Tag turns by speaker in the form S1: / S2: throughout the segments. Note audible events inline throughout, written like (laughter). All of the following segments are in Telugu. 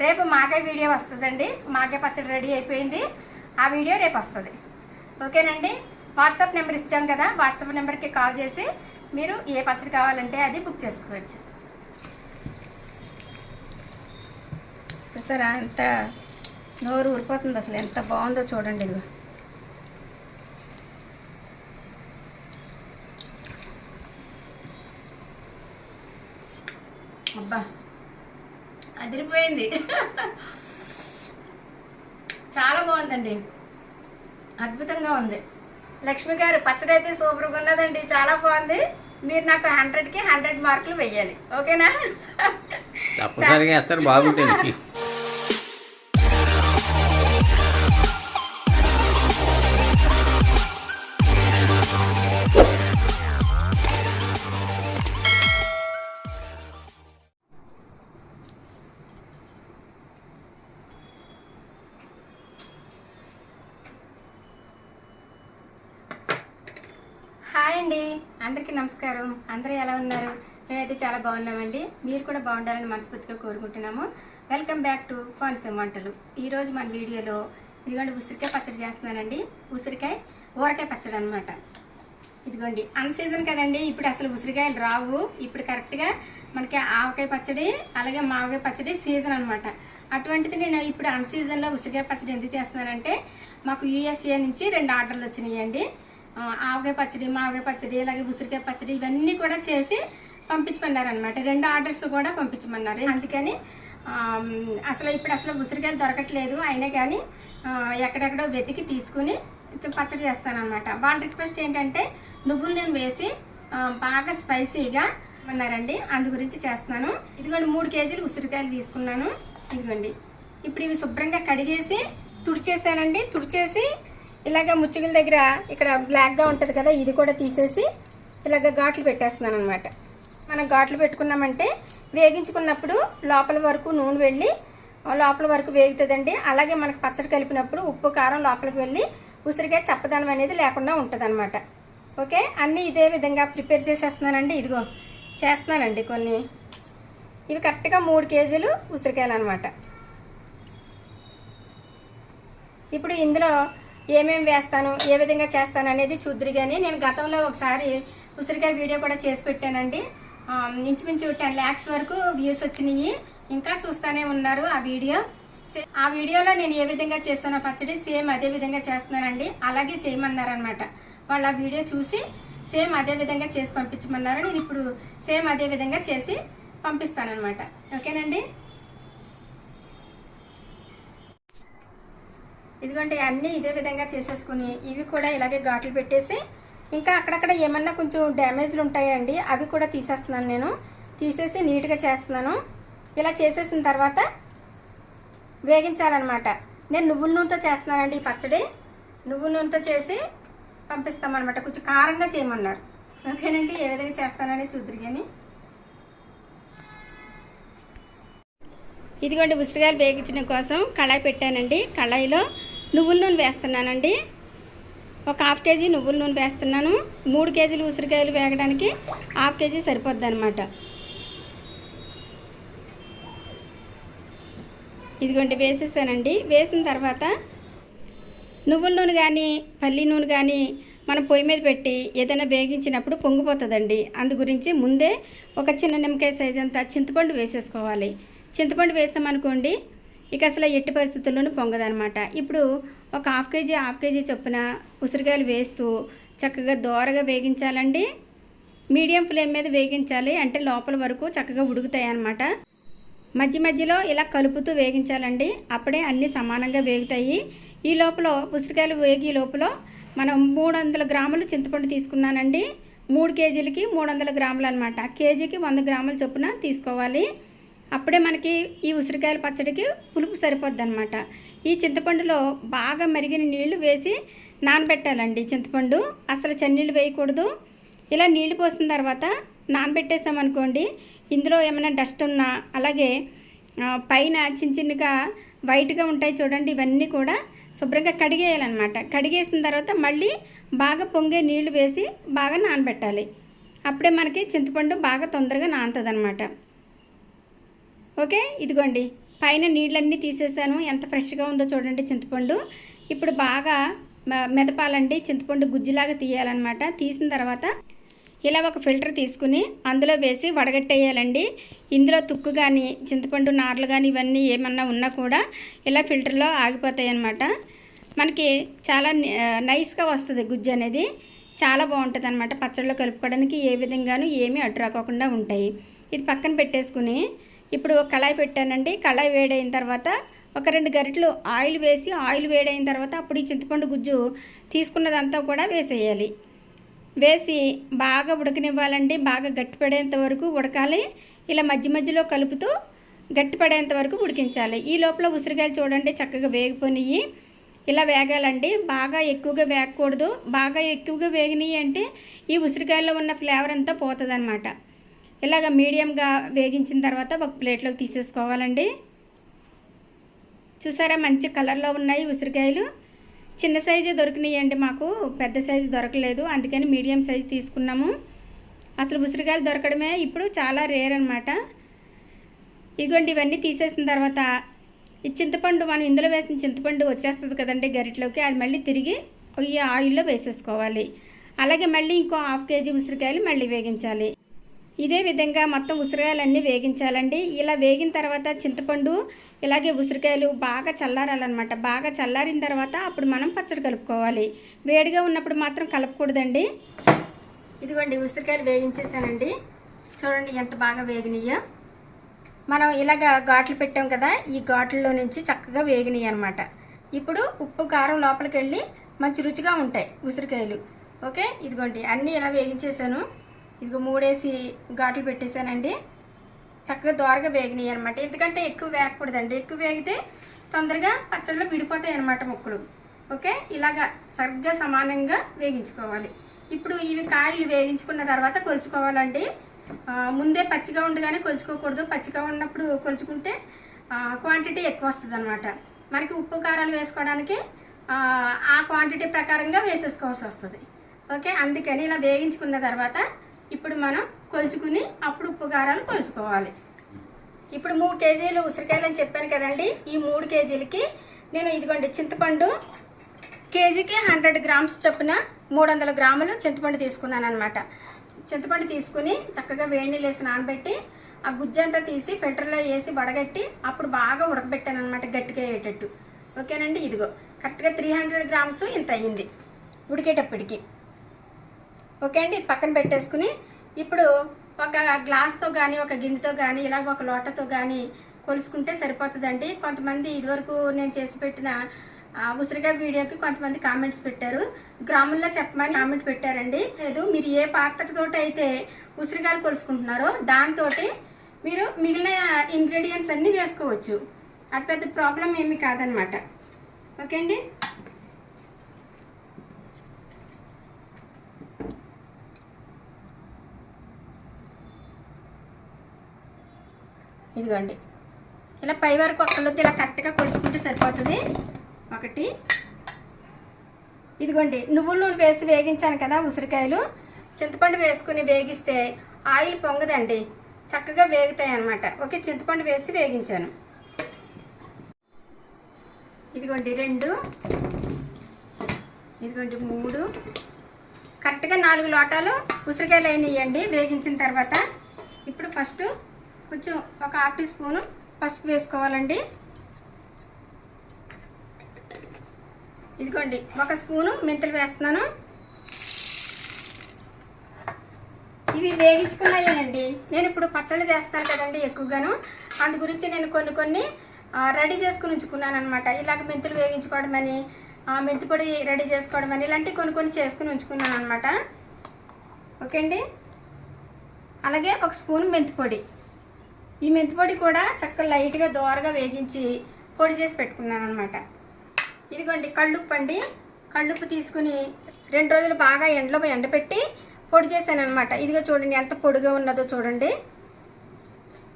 S1: రేపు మాకాయ వీడియో వస్తుందండి. మాకాయ పచ్చడి రెడీ అయిపోయింది. ఆ వీడియో రేపు వస్తుంది. ఓకేనండి? వాట్సాప్ నెంబర్ ఇచ్చాం కదా వాట్సాప్ నెంబర్కి కాల్ చేసి మీరు ఏ పచ్చడి కావాలంటే అది బుక్ చేసుకోవచ్చు. చూసారా ఎంత నోరు ఊరిపోతుంది అసలు ఎంత బాగుందో చూడండి ఇది అబ్బా అదిరిపోయింది. చాలా బాగుందండి. అద్భుతంగా ఉంది. లక్ష్మి గారు పచ్చడి అయితే సూపర్గా ఉన్నదండి. చాలా బాగుంది. మీరు నాకు హండ్రెడ్కి హండ్రెడ్ మార్కులు వెయ్యాలి. ఓకేనా?
S2: తప్పనిసరిగా వేస్తారు బాగుంటుంది.
S1: చాలా బాగున్నామండి. మీరు కూడా బాగుండాలని మనస్ఫూర్తిగా కోరుకుంటున్నాము. వెల్కమ్ బ్యాక్ టు కోనసీమ వంటలు ఈరోజు మన వీడియోలో ఇదిగోండి ఉసిరికాయ పచ్చడి చేస్తున్నానండి. ఉసిరికాయ ఊరకాయ పచ్చడి అనమాట ఇదిగోండి అన్ సీజన్ కదండి ఇప్పుడు అసలు ఉసిరికాయలు రావు. ఇప్పుడు కరెక్ట్గా మనకి ఆవకాయ పచ్చడి అలాగే మావకాయ పచ్చడి సీజన్ అనమాట అటువంటిది నేను ఇప్పుడు అన్ సీజన్లో ఉసిరికాయ పచ్చడి ఎందుకు చేస్తున్నానంటే మాకు యూఎస్ఏ నుంచి రెండు ఆర్డర్లు వచ్చినాయండి. ఆవకాయ పచ్చడి మావకాయ పచ్చడి అలాగే ఉసిరికాయ పచ్చడి ఇవన్నీ కూడా చేసి పంపించమన్నారు అనమాట రెండు ఆర్డర్స్ కూడా పంపించమన్నారు. అందుకని అసలు ఇప్పుడు అసలు ఉసిరికాయలు దొరకట్లేదు. అయినా కానీ ఎక్కడెక్కడో వెతికి తీసుకుని పచ్చడి చేస్తానమాట వాళ్ళ రిక్వెస్ట్ ఏంటంటే నువ్వులు నేను వేసి బాగా స్పైసీగా అన్నారండి అందు గురించి చేస్తున్నాను. ఇదిగోండి మూడు కేజీలు ఉసిరికాయలు తీసుకున్నాను. ఇదిగోండి. ఇప్పుడు ఇవి శుభ్రంగా కడిగేసి తుడిచేసానండి. తుడిచేసి ఇలాగ ముచ్చుగుల దగ్గర ఇక్కడ బ్లాక్గా ఉంటుంది కదా ఇది కూడా తీసేసి ఇలాగ ఘాట్లు పెట్టేస్తున్నాను అనమాట మనం ఘాట్లు పెట్టుకున్నామంటే వేగించుకున్నప్పుడు లోపల వరకు నూనె వెళ్ళి లోపల వరకు వేగుతుందండి. అలాగే మనకు పచ్చడి కలిపినప్పుడు ఉప్పు కారం లోపలికి వెళ్ళి ఉసిరికాయ చప్పదనం అనేది లేకుండా ఉంటుంది ఓకే? అన్నీ ఇదే విధంగా ప్రిపేర్ చేసేస్తున్నానండి. ఇదిగో చేస్తున్నానండి కొన్ని. ఇవి కరెక్ట్గా మూడు కేజీలు ఉసిరికాయలు అనమాట ఇప్పుడు ఇందులో ఏమేమి వేస్తాను ఏ విధంగా చేస్తాను అనేది చూద్దరు కానీ నేను గతంలో ఒకసారి ఉసిరికాయ వీడియో కూడా చేసి పెట్టానండి. ఇంచుమించు టెన్ ల్యాక్స్ వరకు వ్యూస్ వచ్చినాయి. ఇంకా చూస్తూనే ఉన్నారు ఆ వీడియో. ఆ వీడియోలో నేను ఏ విధంగా చేస్తానో పచ్చడి సేమ్ అదే విధంగా చేస్తున్నానండి. అలాగే చేయమన్నారనమాట వాళ్ళు ఆ వీడియో చూసి సేమ్ అదే విధంగా చేసి పంపించమన్నారు. నేను ఇప్పుడు సేమ్ అదే విధంగా చేసి పంపిస్తానమాట ఓకేనండి? ఇదిగోండి అన్నీ ఇదే విధంగా చేసేసుకుని ఇవి కూడా ఇలాగే ఘాట్లు పెట్టేసి ఇంకా అక్కడక్కడ ఏమన్నా కొంచెం డ్యామేజ్లు ఉంటాయండి అవి కూడా తీసేస్తున్నాను నేను. తీసేసి నీట్గా చేస్తున్నాను. ఇలా చేసేసిన తర్వాత వేగించాలన్నమాట. నేను నువ్వుల నూనెతో చేస్తున్నానండి ఈ పచ్చడి. నువ్వుల నూనెతో చేసి పంపిస్తామన్నమాట. కొంచెం కారంగా చేయమన్నారు. ఓకేనండి ఏ విధంగా చేస్తానని చూద్దరు కానీ ఇదిగోండి ఉసిరికాయలు వేగించడం కోసం కళాయి పెట్టానండి. కళాయిలో నువ్వుల నూనె వేస్తున్నానండి. ఒక హాఫ్ కేజీ నువ్వుల నూనె వేస్తున్నాను. మూడు కేజీలు ఉసిరికాయలు వేగడానికి హాఫ్ కేజీ సరిపోద్ది అనమాట ఇదిగోండి వేసేసానండి. వేసిన తర్వాత నువ్వుల నూనె కానీ పల్లి నూనె కానీ మనం పొయ్యి మీద పెట్టి ఏదైనా వేగించినప్పుడు పొంగిపోతుందండి. అందు గురించి ముందే ఒక చిన్న నిమ్మకాయ సైజ్ అంతా చింతపండు వేసేసుకోవాలి. చింతపండు వేసామనుకోండి ఇక అసలు ఎట్టి పరిస్థితుల్లోనూ పొంగదనమాట ఇప్పుడు ఒక హాఫ్ కేజీ హాఫ్ కేజీ చొప్పున ఉసిరికాయలు వేస్తూ చక్కగా దోరగా వేగించాలండి. మీడియం ఫ్లేమ్ మీద వేగించాలి. అంటే లోపల వరకు చక్కగా ఉడుకుతాయి అన్నమాట. మధ్య మధ్యలో ఇలా కలుపుతూ వేగించాలండి. అప్పుడే అన్నీ సమానంగా వేగుతాయి. ఈ లోపల ఉసిరికాయలు వేగి లోపల మనం మూడు వందల గ్రాములు చింతపండు తీసుకున్నానండి. మూడు కేజీలకి మూడు వందల గ్రాములు అనమాట కేజీకి వంద గ్రాముల చొప్పున తీసుకోవాలి. అప్పుడే మనకి ఈ ఉసిరికాయల పచ్చడికి పులుపు సరిపోద్ది అనమాట ఈ చింతపండులో బాగా మరిగిన నీళ్ళు వేసి నానబెట్టాలండి చింతపండు. అసలు చన్నీళ్ళు వేయకూడదు. ఇలా నీళ్ళు పోసిన తర్వాత నానబెట్టేసామనుకోండి ఇందులో ఏమైనా డస్ట్ ఉన్నా అలాగే పైన చిన్న చిన్నగా వైట్గా ఉంటాయి చూడండి ఇవన్నీ కూడా శుభ్రంగా కడిగేయాలన్నమాట. కడిగేసిన తర్వాత మళ్ళీ బాగా పొంగే నీళ్ళు వేసి బాగా నానబెట్టాలి. అప్పుడే మనకి చింతపండు బాగా తొందరగా నానుతుంది ఓకే? ఇదిగోండి. పైన నీళ్ళన్నీ తీసేసాను. ఎంత ఫ్రెష్గా ఉందో చూడండి చింతపండు. ఇప్పుడు బాగా మ- మెదపాలండి. చింతపండు గుజ్జులాగా తీయాలన్నమాట. తీసిన తర్వాత ఇలా ఒక ఫిల్టర్ తీసుకుని అందులో వేసి వడగట్టేయాలండి. ఇందులో తుక్కు కానీ చింతపండు నార్లు కానీ ఇవన్నీ ఏమన్నా ఉన్నా కూడా ఇలా ఫిల్టర్లో ఆగిపోతాయి అన్నమాట మనకి చాలా నైస్గా వస్తుంది గుజ్జు అనేది. చాలా బాగుంటుంది అనమాట పచ్చళ్ళు కలుపుకోవడానికి ఏ విధంగానూ ఏమీ అడ్డు రాకోకుండా ఉంటాయి. ఇది పక్కన పెట్టేసుకుని ఇప్పుడు ఒక కళాయి పెట్టానండి. కళాయి వేడైన తర్వాత ఒక రెండు గరిటెలు ఆయిల్ వేసి ఆయిల్ వేడైన తర్వాత అప్పుడు ఈ చింతపండు గుజ్జు తీసుకున్నదంతా కూడా వేసేయాలి. వేసి బాగా ఉడకనివ్వాలండి. బాగా గట్టిపడేంత వరకు ఉడకాలి. ఇలా మధ్య మధ్యలో కలుపుతూ గట్టిపడేంత వరకు ఉడికించాలి. ఈ లోపల ఉసిరికాయలు చూడండి చక్కగా వేగిపోయినాయి ఇలా వేగాలండి. బాగా ఎక్కువగా వేగకూడదు. బాగా ఎక్కువగా వేగినాయి అంటే ఈ ఉసిరికాయల్లో ఉన్న ఫ్లేవర్ అంతా పోతుంది అనమాట ఇలాగ మీడియంగా వేగించిన తర్వాత ఒక ప్లేట్లోకి తీసేసుకోవాలండి. చూసారా మంచి కలర్లో ఉన్నాయి ఉసిరికాయలు. చిన్న సైజే దొరికినాయండి మాకు పెద్ద సైజు దొరకలేదు అందుకని మీడియం సైజు తీసుకున్నాము. అసలు ఉసిరికాయలు దొరకడమే ఇప్పుడు చాలా రేర్ అనమాట ఇదిగోండి ఇవన్నీ తీసేసిన తర్వాత ఈ చింతపండు మనం ఇందులో వేసిన చింతపండు వచ్చేస్తుంది కదండి గరిటలోకి అది మళ్ళీ తిరిగి ఈ ఆయిల్లో వేసేసుకోవాలి. అలాగే మళ్ళీ ఇంకో హాఫ్ కేజీ ఉసిరికాయలు మళ్ళీ వేగించాలి. ఇదే విధంగా మొత్తం ఉసిరికాయలన్నీ వేగించాలండి. ఇలా వేగిన తర్వాత చింతపండు ఇలాగే ఉసిరికాయలు బాగా చల్లారాలన్నమాట. బాగా చల్లారిన తర్వాత అప్పుడు మనం పచ్చడి కలుపుకోవాలి. వేడిగా ఉన్నప్పుడు మాత్రం కలపకూడదండి. ఇదిగోండి ఉసిరికాయలు వేగించేసానండి. చూడండి ఎంత బాగా వేగినాయో. మనం ఇలాగ ఘాట్లు పెట్టాం కదా ఈ ఘాట్లలో నుంచి చక్కగా వేగినాయి అనమాట ఇప్పుడు ఉప్పు కారం లోపలికి వెళ్ళి మంచి రుచిగా ఉంటాయి ఉసిరికాయలు. ఓకే ఇదిగోండి అన్నీ ఇలా వేగించేసాను. ఇదిగో మూడేసి ఘాట్లు పెట్టేశానండి. చక్కగా దోరగా వేగినాయి అనమాట ఎందుకంటే ఎక్కువ వేగకూడదండి. ఎక్కువ వేగితే తొందరగా పచ్చడిలో విడిపోతాయి అనమాట ముక్కలు. ఓకే? ఇలాగా సరిగ్గా సమానంగా వేగించుకోవాలి. ఇప్పుడు ఇవి కాయలు వేగించుకున్న తర్వాత కొలుచుకోవాలండి. ముందే పచ్చిగా ఉండగానే కొలుచుకోకూడదు. పచ్చిగా ఉన్నప్పుడు కొలుచుకుంటే క్వాంటిటీ ఎక్కువ వస్తుంది అనమాట మనకి ఉప్పు కారాలు వేసుకోవడానికి ఆ క్వాంటిటీ ప్రకారంగా వేసేసుకోవాల్సి వస్తుంది. ఓకే? అందుకని ఇలా వేగించుకున్న తర్వాత ఇప్పుడు మనం కొలుచుకుని అప్పుడు ఉప్పు కారాలు కొలుచుకోవాలి. ఇప్పుడు మూడు కేజీలు ఉసిరికాయలు అని చెప్పాను కదండి. ఈ మూడు కేజీలకి నేను ఇదిగోండి చింతపండు కేజీకి హండ్రెడ్ గ్రామ్స్ చొప్పున మూడు వందల గ్రాములు చింతపండు తీసుకున్నాను అనమాట చింతపండు తీసుకుని చక్కగా వేడి నీళ్ళు వేసి నానబెట్టి ఆ గుజ్జంతా తీసి ఫిల్టర్లో వేసి వడగట్టి అప్పుడు బాగా ఉడకబెట్టాను అనమాట గట్టిగా అయ్యేటట్టు. ఓకేనండి? ఇదిగో. కరెక్ట్గా త్రీ హండ్రెడ్ గ్రామ్స్ ఇంత అయ్యింది. ఉడికేటప్పటికి. ఓకే అండి ఇది పక్కన పెట్టేసుకుని ఇప్పుడు ఒక గ్లాస్తో కానీ ఒక గిన్నెతో కానీ ఇలాగ ఒక లోటతో కానీ కొలుసుకుంటే సరిపోతుందండి. కొంతమంది ఇదివరకు నేను చేసి పెట్టిన ఉసిరిగా ఉసిరికాయ వీడియోకి కొంతమంది కామెంట్స్ పెట్టారు. గ్రాముల్లో చెప్పమని కామెంట్ పెట్టారండి. లేదు మీరు ఏ పాత్రతో అయితే ఉసిరికాయలు కొలుసుకుంటున్నారో దాంతో మీరు మిగిలిన ఇంగ్రీడియంట్స్ అన్నీ వేసుకోవచ్చు. అది పెద్ద ప్రాబ్లం ఏమీ కాదనమాట. ఓకే అండి? ఇదిగోండి. ఇలా పై వరకు ఒక్కళ్ళొద్దు ఇలా కరెక్ట్గా కొలుసుకుంటే సరిపోతుంది. ఒకటి. ఇదిగోండి నువ్వుల నూనె వేసి వేగించాను కదా ఉసిరికాయలు. చింతపండు వేసుకుని వేగిస్తే ఆయిల్ పొంగదండి. చక్కగా వేగుతాయి అన్నమాట. ఓకే చింతపండు వేసి వేగించాను. ఇదిగోండి రెండు. ఇదిగోండి మూడు. కరెక్ట్గా నాలుగు లోటాలు ఉసిరికాయలు అయినాయండి. వేగించిన తర్వాత ఇప్పుడు ఫస్ట్ కొంచెం ఒక హాఫ్ టీ స్పూను పసుపు వేసుకోవాలండి. ఇదిగోండి ఒక స్పూను మెంతులు వేస్తున్నాను. ఇవి వేగించుకున్నాయేనండి నేను ఇప్పుడు పచ్చళ్ళు చేస్తాను కదండి ఎక్కువగాను. అందు గురించి నేను కొన్ని కొన్ని రెడీ చేసుకుని ఉంచుకున్నాను అనమాట ఇలాగ మెంతులు వేగించుకోవడం అని మెంతి పొడి రెడీ చేసుకోవడం అని ఇలాంటివి కొన్ని కొన్ని చేసుకుని ఉంచుకున్నాను అనమాట ఓకే అండి అలాగే ఒక స్పూన్ మెంతి పొడి. ఈ మెంతిపొడి కూడా చక్కగా లైట్గా దోరగా వేగించి పొడి చేసి పెట్టుకున్నాను అనమాట ఇదిగోండి కళ్ళుప్పు అండి. కళ్ళుప్పు తీసుకుని రెండు రోజులు బాగా ఎండలో ఎండపెట్టి పొడి చేశాను అనమాట ఇదిగో చూడండి ఎంత పొడిగా ఉన్నదో చూడండి.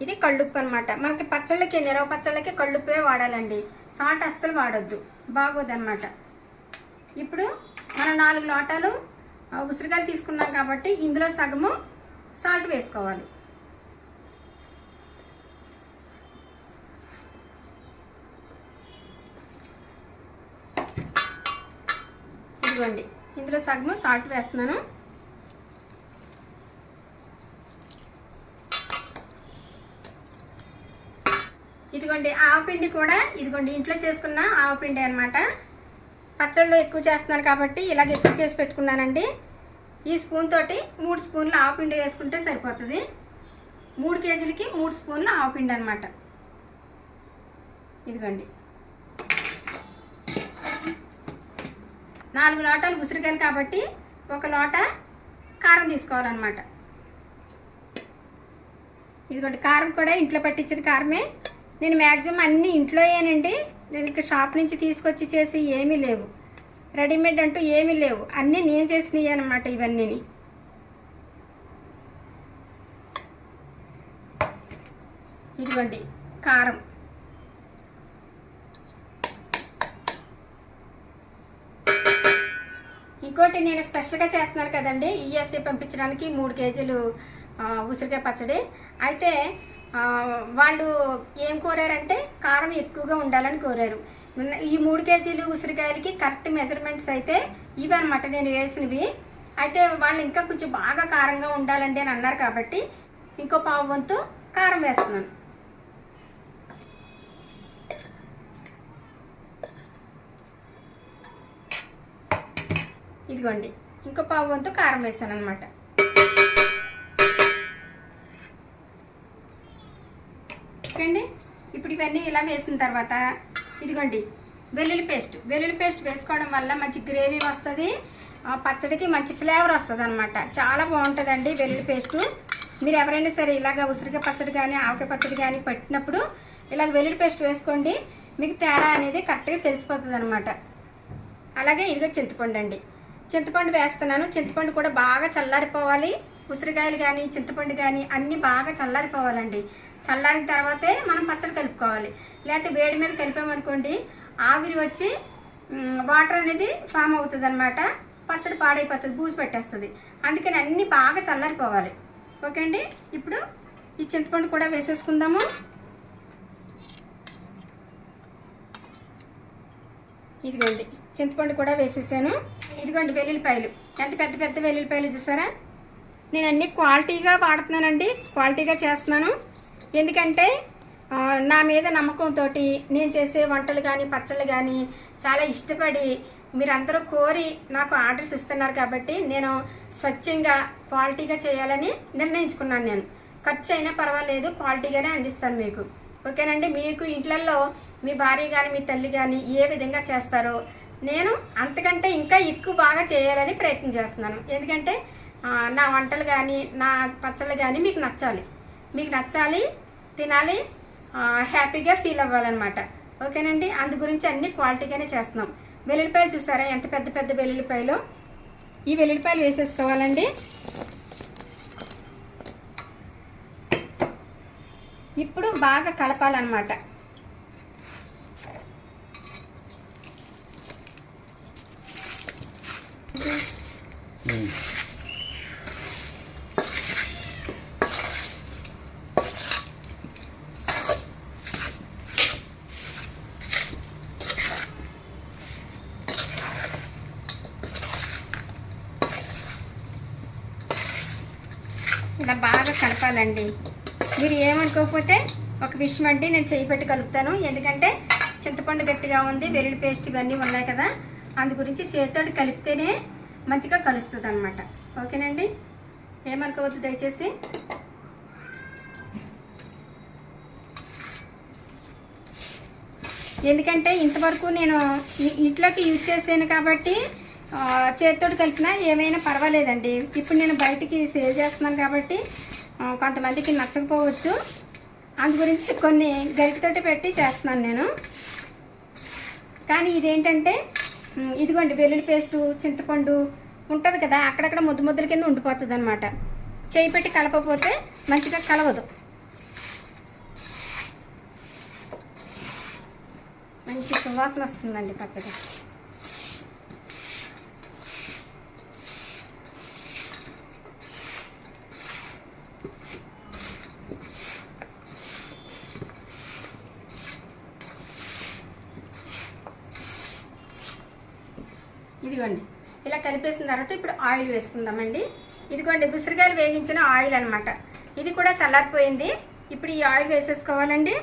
S1: ఇది కళ్ళుప్పు అనమాట మనకి పచ్చళ్ళకి నిరవ పచ్చళ్ళకి కళ్ళుప్పే వాడాలండి. సాల్ట్ అస్సలు వాడొద్దు. బాగోదన్నమాట ఇప్పుడు మనం నాలుగు లోటాలు ఉసిరికాయలు తీసుకున్నాం కాబట్టి ఇందులో సగము సాల్ట్ వేసుకోవాలి. ఇదిగోండి. ఇందులో సగము సాల్ట్ వేస్తున్నాను. ఇదిగోండి ఆవపిండి కూడా ఇదిగోండి ఇంట్లో చేసుకున్న ఆవపిండి అనమాట పచ్చళ్ళు ఎక్కువ చేస్తున్నాను కాబట్టి ఇలాగ ఎక్కువ చేసి పెట్టుకున్నానండి. ఈ స్పూన్ తోటి మూడు స్పూన్లు ఆవపిండి వేసుకుంటే సరిపోతుంది. మూడు కేజీలకి మూడు స్పూన్లు ఆవపిండి అనమాట ఇదిగోండి. నాలుగు లోటాలు ఉసిరికాయలు కాబట్టి ఒక లోట కారం తీసుకోవాలన్నమాట. ఇదిగోండి కారం కూడా ఇంట్లో పట్టించిన కారమే. నేను మ్యాక్సిమం అన్నీ ఇంట్లోయేనండి. నేను ఇంకా షాప్ నుంచి తీసుకొచ్చి చేసి ఏమీ లేవు. రెడీమేడ్ అంటూ ఏమీ లేవు. అన్నీ నేను చేసినవి అనమాట ఇవన్నీని. ఇదిగోండి కారం. ఇంకోటి నేను స్పెషల్గా చేస్తున్నాను కదండి ఈఎస్సీ పంపించడానికి మూడు కేజీలు ఉసిరికాయ పచ్చడి. అయితే వాళ్ళు ఏం కోరారంటే కారం ఎక్కువగా ఉండాలని కోరారు. ఈ మూడు కేజీలు ఉసిరికాయలకి కరెక్ట్ మెజర్మెంట్స్ అయితే ఇవి అనమాట నేను వేసినవి. అయితే వాళ్ళు ఇంకా కొంచెం బాగా కారంగా ఉండాలండి అని అన్నారు కాబట్టి ఇంకో పావు వంతు కారం వేస్తున్నాను. ఇదిగోండి ఇంకో పావు వంతు కారం వేస్తాను అనమాట ఓకేండి ఇప్పుడు ఇవన్నీ ఇలా వేసిన తర్వాత ఇదిగోండి వెల్లుల్లి పేస్ట్. వెల్లుల్లి పేస్ట్ వేసుకోవడం వల్ల మంచి గ్రేవీ వస్తుంది ఆ పచ్చడికి మంచి ఫ్లేవర్ వస్తుంది అనమాట చాలా బాగుంటుందండి వెల్లుల్లి పేస్టు. మీరు ఎవరైనా సరే ఇలాగ ఉసిరికాయ పచ్చడి కానీ ఆవకాయ పచ్చడి కానీ పెట్టినప్పుడు ఇలాగ వెల్లుల్లి పేస్ట్ వేసుకోండి. మీకు తేడా అనేది కరెక్ట్గా తెలిసిపోతుంది అనమాట అలాగే ఇదిగో చింతపండు అండి చింతపండు వేస్తున్నాను. చింతపండు కూడా బాగా చల్లారిపోవాలి. ఉసిరికాయలు కానీ చింతపండు కానీ అన్నీ బాగా చల్లారిపోవాలండి. చల్లారిన తర్వాతే మనం పచ్చడి కలుపుకోవాలి. లేకపోతే వేడి మీద కలిపామనుకోండి ఆవిరి వచ్చి వాటర్ అనేది ఫామ్ అవుతుంది అనమాట పచ్చడి పాడైపోతుంది బూజు పెట్టేస్తుంది. అందుకని అన్నీ బాగా చల్లారిపోవాలి. ఓకే అండి ఇప్పుడు ఈ చింతపండు కూడా వేసేసుకుందాము. ఇదిగోండి చింతపండు కూడా వేసేసాను. ఇదిగోండి వెల్లుల్లిపాయలు. ఎంత పెద్ద పెద్ద వెల్లుల్లిపాయలు చూసారా? నేను అన్ని క్వాలిటీగా వాడుతున్నానండి. క్వాలిటీగా చేస్తున్నాను. ఎందుకంటే నా మీద నమ్మకంతో నేను చేసే వంటలు కానీ పచ్చళ్ళు కానీ చాలా ఇష్టపడి మీరందరూ కోరి నాకు ఆర్డర్స్ ఇస్తున్నారు కాబట్టి నేను స్వచ్ఛంగా క్వాలిటీగా చేయాలని నిర్ణయించుకున్నాను నేను. ఖర్చు అయినా పర్వాలేదు క్వాలిటీగానే అందిస్తాను మీకు. ఓకేనండి? మీకు ఇంట్లల్లో మీ భార్య కానీ మీ తల్లి కానీ ఏ విధంగా చేస్తారో నేను అంతకంటే ఇంకా ఎక్కువ బాగా చేయాలని ప్రయత్నం చేస్తున్నాను. ఎందుకంటే నా వంటలు కానీ నా పచ్చళ్ళు కానీ మీకు నచ్చాలి. మీకు నచ్చాలి తినాలి హ్యాపీగా ఫీల్ అవ్వాలన్నమాట. ఓకేనండి? అందు గురించి అన్ని క్వాలిటీగానే చేస్తున్నాం. వెల్లుల్లిపాయలు చూసారా? ఎంత పెద్ద పెద్ద వెల్లుల్లిపాయలు? ఈ వెల్లుల్లిపాయలు వేసేసుకోవాలండి. ఇప్పుడు బాగా కలపాలన్నమాట. ఇలా బాగా కలపాలండి. మీరు ఏమనుకోకపోతే ఒక విషయం అంటే నేను చేయి పెట్టి కలుపుతాను. ఎందుకంటే చింతపండు గట్టిగా ఉంది వెల్లుల్లి పేస్ట్ ఇవన్నీ ఉన్నాయి కదా. అందు గురించి చేతితోటి కలిపితేనే మంచిగా కలుస్తుంది అనమాట ఓకేనండి? ఏమనుకోవద్దు దయచేసి. ఎందుకంటే ఇంతవరకు నేను ఇంట్లోకి యూజ్ చేసాను కాబట్టి ఆ, చేతితోటి కలిపినా ఏమైనా పర్వాలేదండి. ఇప్పుడు నేను బయటికి సేల్ చేస్తున్నాను కాబట్టి కొంతమందికి నచ్చకపోవచ్చు. అందు గురించి కొన్ని గరికతోటి పెట్టి చేస్తున్నాను నేను. కానీ ఇదేంటంటే ఇదిగోండి వెల్లుల్లి పేస్టు చింతపండు ఉంటుంది కదా అక్కడక్కడ ముద్దు ముద్దల కింద ఉండిపోతుంది అనమాట చేయి పెట్టి కలపకపోతే మంచిగా కలవదు. మంచి సువాసన వస్తుందండి పచ్చడి ఇదిగోండి ఇలా కలిపేసిన తర్వాత ఇప్పుడు ఆయిల్ వేసుకుందామండి. ఇదిగోండి ఉసిరికాయలు వేగించిన ఆయిల్ అనమాట ఇది కూడా చల్లారిపోయింది. ఇప్పుడు ఈ ఆయిల్ వేసేసుకోవాలండి.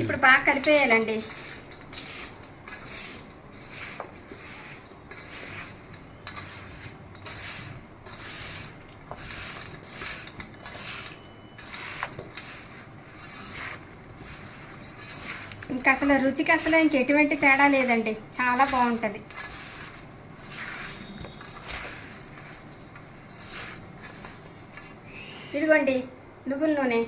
S1: ఇప్పుడు బాగా కలిపేయాలండి ఇంకా అసలు రుచికి అసలు ఇంక ఎటువంటి తేడా లేదండి. చాలా బాగుంటుంది. ఇదిగోండి నువ్వుల నూనె.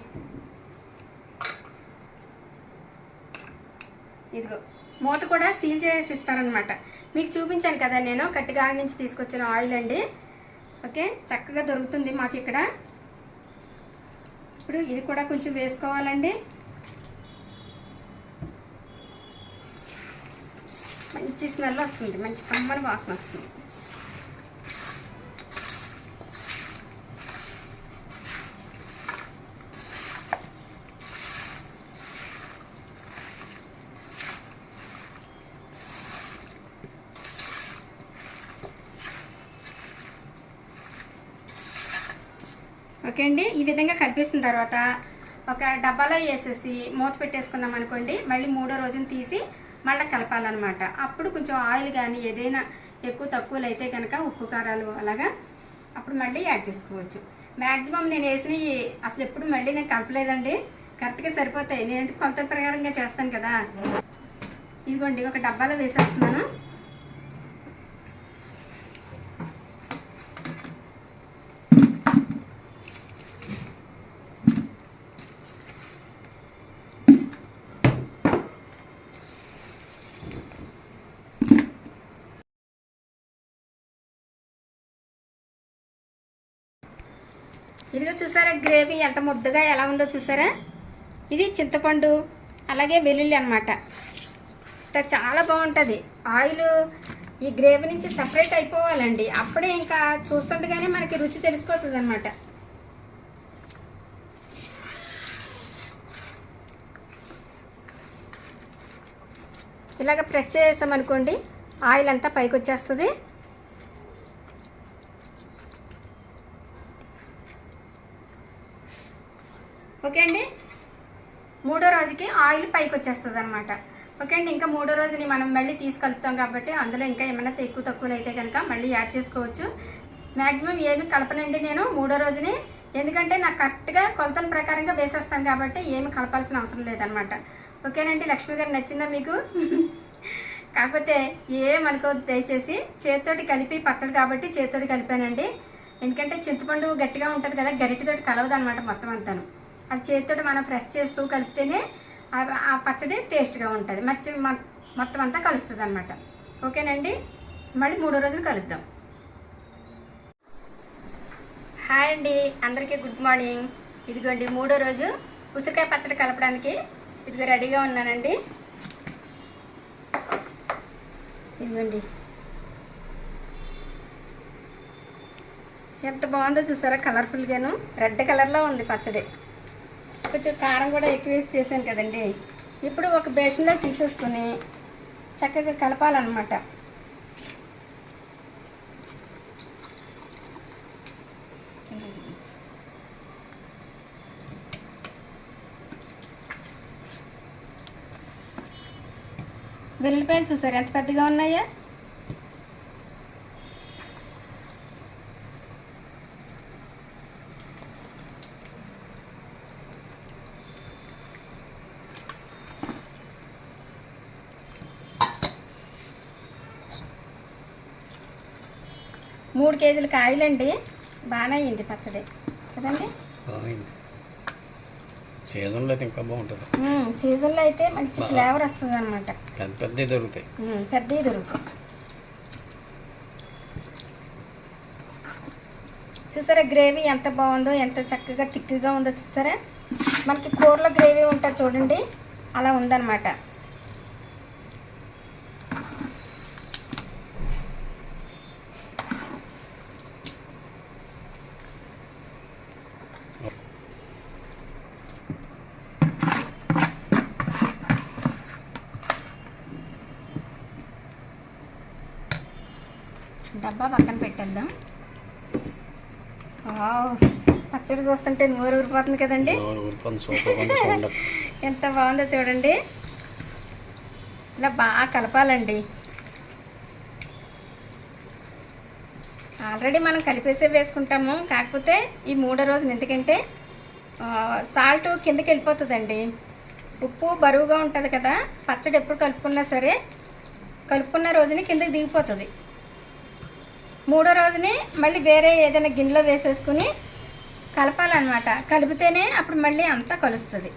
S1: ఇదిగో మూత కూడా సీల్ చేసి ఇస్తారనమాట మీకు చూపించాను కదా నేను కట్టిగాడి నుంచి తీసుకొచ్చిన ఆయిల్ అండి. ఓకే చక్కగా దొరుకుతుంది మాకు ఇక్కడ. ఇప్పుడు ఇది కూడా కొంచెం వేసుకోవాలండి. మంచి స్మెల్ వస్తుంది మంచి కమ్మని వాసన వస్తుంది. ఓకే అండి ఈ విధంగా కలిపేసిన తర్వాత ఒక డబ్బాలో వేసేసి మూత పెట్టేసుకున్నాం అనుకోండి మళ్ళీ మూడో రోజున తీసి మళ్ళీ కలపాలన్నమాట. అప్పుడు కొంచెం ఆయిల్ కానీ ఏదైనా ఎక్కువ తక్కువలు అయితే కనుక ఉప్పు కారాలు అలాగా అప్పుడు మళ్ళీ యాడ్ చేసుకోవచ్చు. మ్యాక్సిమం నేను వేసినవి అసలు ఎప్పుడు మళ్ళీ నేను కలపలేదండి. కరెక్ట్గా సరిపోతాయి. నేను కొలత ప్రకారంగా చేస్తాను కదా. ఇదిగోండి ఒక డబ్బాలో వేసేస్తున్నాను ఇదిగో చూసారా గ్రేవీ ఎంత ముద్దగా ఎలా ఉందో చూసారా? ఇది చింతపండు అలాగే వెల్లుల్లి అనమాట చాలా బాగుంటుంది. ఆయిల్ ఈ గ్రేవీ నుంచి సపరేట్ అయిపోవాలండి. అప్పుడే ఇంకా చూస్తుండగానే మనకి రుచి తెలిసిపోతుంది అనమాట ఇలాగ ప్రెస్ చేసామనుకోండి ఆయిల్ అంతా పైకి వచ్చేస్తుంది ఓకే అండి? మూడో రోజుకి ఆయిల్ పైకి వచ్చేస్తుంది అనమాట ఓకే అండి ఇంకా మూడో రోజుని మనం మళ్ళీ తీసుకలుపుతాం కాబట్టి అందులో ఇంకా ఏమైనా ఎక్కువ తక్కువలు అయితే కనుక మళ్ళీ యాడ్ చేసుకోవచ్చు. మ్యాక్సిమం ఏమి కలపనండి నేను మూడో రోజుని. ఎందుకంటే నాకు కరెక్ట్గా కొలతల ప్రకారంగా వేసేస్తాను కాబట్టి ఏమి కలపాల్సిన అవసరం లేదనమాట ఓకేనండి లక్ష్మి గారు నచ్చిందా మీకు? కాకపోతే ఏమనుకో దయచేసి చేతితోటి కలిపి పచ్చడి కాబట్టి చేతితోటి కలిపానండి. ఎందుకంటే చింతపండు గట్టిగా ఉంటుంది కదా గరిటితోటి కలవదు అనమాట మొత్తం అంతాను. అది చేతితోటి మనం ఫ్రెష్ చేస్తూ కలిపితేనే ఆ- పచ్చడి టేస్ట్గా ఉంటుంది. మచ్చి మ- మొత్తం అంతా కలుస్తుంది అనమాట ఓకేనండి? మళ్ళీ మూడో రోజులు కలుద్దాం. హాయ్ అండి. అందరికీ గుడ్ మార్నింగ్. ఇదిగోండి మూడో రోజు ఉసిరికాయ పచ్చడి కలపడానికి ఇదిగో రెడీగా ఉన్నానండి. ఇదిగోండి. ఎంత బాగుందో చూసారా? కలర్ఫుల్గాను. రెడ్ కలర్లో ఉంది పచ్చడి. కొంచెం కారం కూడా ఎక్కువ వేసి చేశాను కదండి. ఇప్పుడు ఒక బేషన్లో తీసేసుకుని చక్కగా కలపాలన్నమాట. వెల్లుల్లిపాయలు చూసారు? ఎంత పెద్దగా ఉన్నాయా మూడు కేజీల కాయలండి. బాగానే అయింది పచ్చడి. కదండి?
S2: బాగుంది సీజన్లో అయితే ఇంకా బాగుంటుంది.
S1: సీజన్లో అయితే మంచి ఫ్లేవర్ వస్తుంది అనమాట
S2: పెద్ద పెద్దవి దొరుకుతాయి.
S1: పెద్దవి దొరుకుతాయి. చూసారా గ్రేవీ ఎంత బాగుందో ఎంత చక్కగా తిక్కుగా ఉందో చూసారా? మనకి కూరలో గ్రేవీ ఉంటుంది చూడండి అలా ఉందన్నమాట. డబ్బా పక్కన పెట్టేద్దాం. పచ్చడి చూస్తుంటే నోరు ఊరిపోతుంది కదండి. (laughs) ఎంత బాగుందో చూడండి. ఇలా బాగా కలపాలండి. ఆల్రెడీ మనం కలిపేసే వేసుకుంటాము. కాకపోతే ఈ మూడో రోజున ఎందుకంటే సాల్ట్ కిందకి వెళ్ళిపోతుందండి. ఉప్పు బరువుగా ఉంటుంది కదా పచ్చడి ఎప్పుడు కలుపుకున్నా సరే కలుపుకున్న రోజుని కిందకి దిగిపోతుంది. మూడో రోజుని మళ్ళీ వేరే ఏదైనా గిన్నెలో వేసేసుకుని కలపాలన్నమాట. కలిపితేనే అప్పుడు మళ్ళీ అంతా కలుస్తుంది.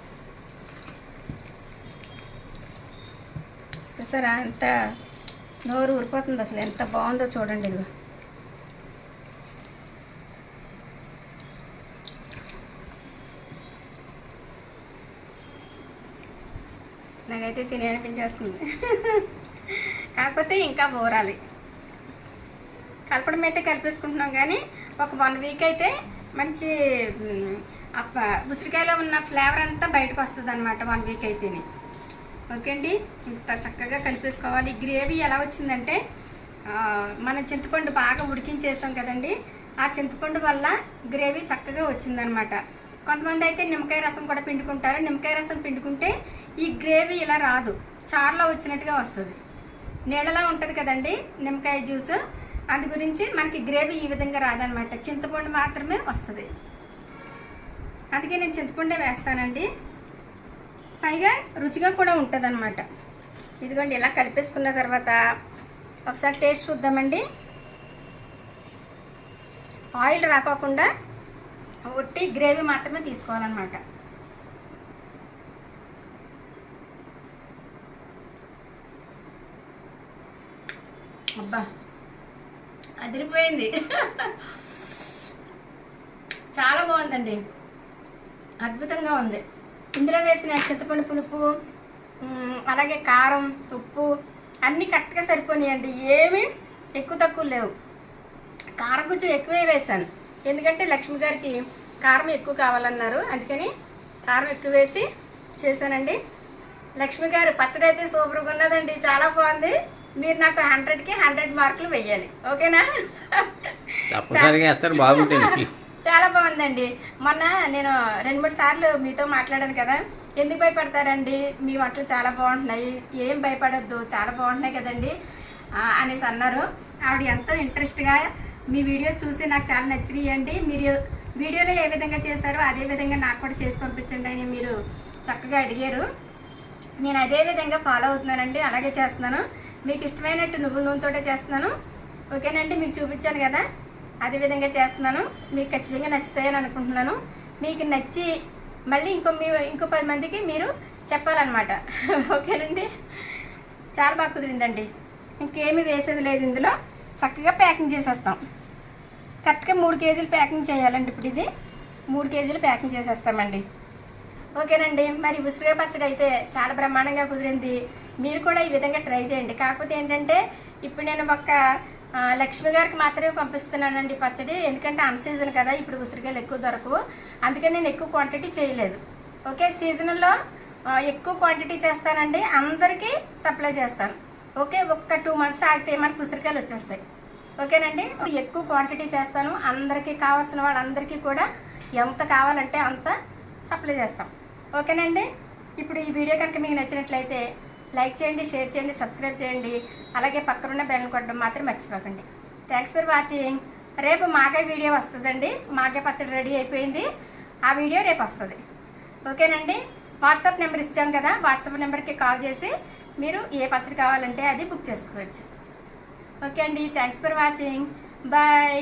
S1: చూసారా ఎంత నోరు ఊరిపోతుంది అసలు ఎంత బాగుందో చూడండి ఇదిగో. నాకైతే తినేనిపించేస్తుంది కాకపోతే ఇంకా బోరాలి. కలపడం అయితే కలిపేసుకుంటున్నాం కానీ ఒక వన్ వీక్ అయితే మంచి ఆ ఉసిరికాయలో ఉన్న ఫ్లేవర్ అంతా బయటకు వస్తుంది అనమాట వన్ వీక్ అయితేనే. ఓకే అండి? ఇంత చక్కగా కలిపేసుకోవాలి. ఈ గ్రేవీ ఎలా వచ్చిందంటే మన చింతపండు బాగా ఉడికించేసాం కదండి. ఆ చింతపండు వల్ల గ్రేవీ చక్కగా వచ్చిందనమాట కొంతమంది అయితే నిమ్మకాయ రసం కూడా పిండుకుంటారు. నిమ్మకాయ రసం పిండుకుంటే ఈ గ్రేవీ ఇలా రాదు. చారులో వచ్చినట్టుగా వస్తుంది. నీళ్ళలా ఉంటుంది కదండి నిమ్మకాయ జ్యూస్. అందు గురించి మనకి గ్రేవీ ఈ విధంగా రాదనమాట. చింతపండు మాత్రమే వస్తుంది. అందుకే నేను చింతపండే వేస్తానండి. పైగా రుచిగా కూడా ఉంటుంది అనమాట ఇదిగోండి ఇలా కలిపేసుకున్న తర్వాత ఒకసారి టేస్ట్ చూద్దామండి. ఆయిల్ రాకోకుండా ఒట్టి గ్రేవీ మాత్రమే తీసుకోవాలన్నమాట అబ్బా! అదిరిపోయింది. చాలా బాగుందండి. అద్భుతంగా ఉంది. ఇందులో వేసిన చింతపండు పులుపు అలాగే కారం ఉప్పు అన్నీ కరెక్ట్గా సరిపోయినాయండి ఏమీ ఎక్కువ తక్కువ లేవు. కారం కొంచెం ఎక్కువే వేశాను. ఎందుకంటే లక్ష్మి గారికి కారం ఎక్కువ కావాలన్నారు. అందుకని కారం ఎక్కువ వేసి చేశానండి. లక్ష్మి గారు పచ్చడి అయితే సూపర్గా ఉన్నదండి. చాలా బాగుంది. మీరు నాకు హండ్రెడ్కి హండ్రెడ్ మార్కులు వెయ్యాలి. ఓకేనా?
S2: తప్పనిసరిగా వేస్తారు బాగుంటుంది
S1: చాలా బాగుందండి. మొన్న నేను రెండు మూడు సార్లు మీతో మాట్లాడాను కదా. ఎందుకు భయపడతారండి? మీ వంటలు చాలా బాగుంటున్నాయి. ఏం భయపడొద్దు చాలా బాగుంటున్నాయి కదండి. అనేసి అన్నారు. ఆవిడ ఎంతో ఇంట్రెస్ట్గా మీ వీడియోస్ చూసి నాకు చాలా నచ్చినాయండి మీరు వీడియోలో ఏ విధంగా చేశారో అదే విధంగా నాకు కూడా చేసి పంపించండి అని మీరు చక్కగా అడిగారు. నేను అదే విధంగా ఫాలో అవుతున్నానండి. అలాగే చేస్తున్నాను. మీకు ఇష్టమైనట్టు నువ్వు నూనెతోటే చేస్తున్నాను. ఓకేనండి? మీకు చూపించాను కదా. అదే విధంగా చేస్తున్నాను. మీకు ఖచ్చితంగా నచ్చుతాయని అనుకుంటున్నాను. మీకు నచ్చి మళ్ళీ ఇంకో మీ ఇంకో పది మందికి మీరు చెప్పాలన్నమాట. ఓకేనండి? చాలా బాగా కుదిరిందండి. ఇంకేమి వేసేది లేదు ఇందులో. చక్కగా ప్యాకింగ్ చేసేస్తాం. కరెక్ట్గా మూడు కేజీలు ప్యాకింగ్ చేయాలండి ఇప్పుడు ఇది. మూడు కేజీలు ప్యాకింగ్ చేసేస్తామండి. ఓకేనండి? మరి ఉసిరికాయ పచ్చడి అయితే చాలా బ్రహ్మాండంగా కుదిరింది. మీరు కూడా ఈ విధంగా ట్రై చేయండి. కాకపోతే ఏంటంటే ఇప్పుడు నేను ఒక లక్ష్మి గారికి మాత్రమే పంపిస్తున్నానండి పచ్చడి. ఎందుకంటే అన్ సీజన్ కదా ఇప్పుడు ఉసిరికాయలు ఎక్కువ దొరకవు అందుకని నేను ఎక్కువ క్వాంటిటీ చేయలేదు. ఓకే సీజన్లో ఎక్కువ క్వాంటిటీ చేస్తానండి. అందరికీ సప్లై చేస్తాను. ఓకే ఒక్క టూ మంత్స్ ఆగితే మనకు ఉసిరికాయలు వచ్చేస్తాయి. ఓకేనండి? ఎక్కువ క్వాంటిటీ చేస్తాను. అందరికీ కావాల్సిన వాళ్ళందరికీ కూడా ఎంత కావాలంటే అంత సప్లై చేస్తాం. ఓకేనండి? ఇప్పుడు ఈ వీడియో కనుక మీకు నచ్చినట్లయితే లైక్ చేయండి షేర్ చేయండి సబ్స్క్రైబ్ చేయండి. అలాగే పక్కనున్న బెల్ కొట్టడం మాత్రం మర్చిపోకండి. థ్యాంక్స్ ఫర్ వాచింగ్ రేపు మాకే వీడియో వస్తుందండి. మాకే పచ్చడి రెడీ అయిపోయింది. ఆ వీడియో రేపు వస్తుంది. ఓకేనండి? వాట్సాప్ నెంబర్ ఇచ్చాం కదా వాట్సాప్ నెంబర్కి కాల్ చేసి మీరు ఏ పచ్చడి కావాలంటే అది బుక్ చేసుకోవచ్చు. ఓకే అండి? Thanks for watching bye